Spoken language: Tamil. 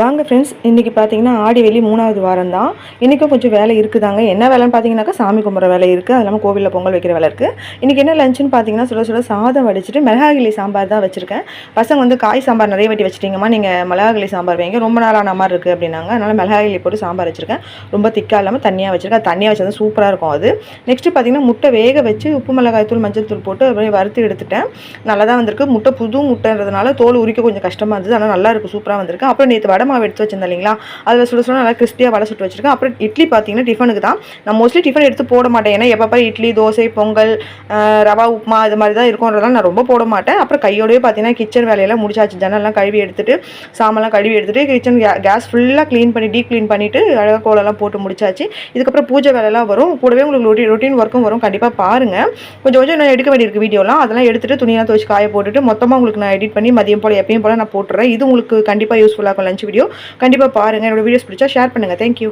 வாங்க ஃப்ரெண்ட்ஸ் இன்றைக்கி பார்த்தீங்கன்னா ஆடி வெளி மூணாவது வாரம் தான் இன்றைக்கும் கொஞ்சம் வேலை இருக்குதாங்க. என்ன வேலைன்னு பார்த்தீங்கன்னாக்கா சாமி கும்பிட்ற வேலை இருக்குது அது இல்லாமல் கோவிலில் பொங்கல் வைக்கிற வேலை இருக்குது இன்றைக்கி என்ன லஞ்சுன்னு பார்த்தீங்கன்னா சுட சுட சாதம் வடிச்சிட்டு மிளகாகிளி சாம்பார் தான் வச்சுருக்கேன். பசங்க வந்து காய் சாம்பார் நிறைய வட்டி வச்சிட்டிங்கம்மா நீங்கள் மிளகாகிளி சாம்பார் வைங்க. ரொம்ப நாளான மாதிரி இருக்குது அப்படின்னாங்க. அதனால் மிளகாகிளி போட்டு சாம்பார் வச்சுருக்கேன். ரொம்ப திக்காக இல்லாமல் தண்ணியாக வச்சுருக்கேன். தண்ணியாக வச்சது சூப்பராக இருக்கும் அது. நெக்ஸ்ட்டு பார்த்தீங்கன்னா முட்டை வேக வச்சு உப்பு மிளகாய் தூள் மஞ்சள் தூள் போட்டு அப்படியே வறுத்து எடுத்துட்டேன். நல்லா தான் வந்திருக்கு. முட்டை புது முட்டைன்றதுனால தோல் உரிக்க கொஞ்சம் கஷ்டமாக இருந்தது. ஆனால் நல்லா இருக்குது சூப்பராக வந்திருக்கு. அப்புறம் நேற்று வடை மாவு எடுத்து வச்சிருந்தேன் இல்லைங்களா? அதில் சுட சுட நல்லா கிறிஸ்பியாக வடை சுட்டு வச்சிருக்கேன். அப்புறம் இட்லி பார்த்தீங்கன்னா டிஃபனுக்கு தான். நான் மோஸ்ட்லி டிஃபன் எடுத்து போட மாட்டேன். ஏன்னா எப்போ இட்லி தோசை பொங்கல் ரவா உப்புமா இது மாதிரி தான் இருக்கும்ன்றதால நான் ரொம்ப போட மாட்டேன். அப்புறம் கையோடய பார்த்தீங்கன்னா கிச்சன் வேலையெல்லாம் முடிச்சாச்சு. ஜன்னல்லாம் கழுவி எடுத்துட்டு சாமெல்லாம் கழுவி எடுத்துட்டு கிச்சன் கேஸ் ஃபுல்லாக க்ளீன் பண்ணி டீப் க்ளீன் பண்ணிவிட்டு அழகாக கோலம்லாம் போட்டு முடிச்சாச்சு. இதுக்கப்புறம் பூஜை வேலைலாம் வரும். கூடவே உங்களுக்கு ரொட்டீன் ரொட்டீன் ஒர்க்கும் வரும். கண்டிப்பாக பாருங்கள் கொஞ்சம் கொஞ்சம் நான் எடுக்க வேண்டியிருக்கு வீடியோலாம். அதெல்லாம் எடுத்துட்டு துணியெல்லாம் துவச்சி காய போட்டுட்டு மொத்தமாக உங்களுக்கு நான் எடிட் பண்ணி மதியம் போல் எப்பயும் போல் நான் போட்டுறேன். இது உங்களுக்கு கண்டிப்பாக யூஸ்ஃபுல்லாக இருக்கும். லஞ்ச் வீடியோ கண்டிப்பாக பாருங்கள் என்னோடய வீடியோஸ் பிடிச்சா ஷேர் பண்ணுங்கள் தேங்க்யூ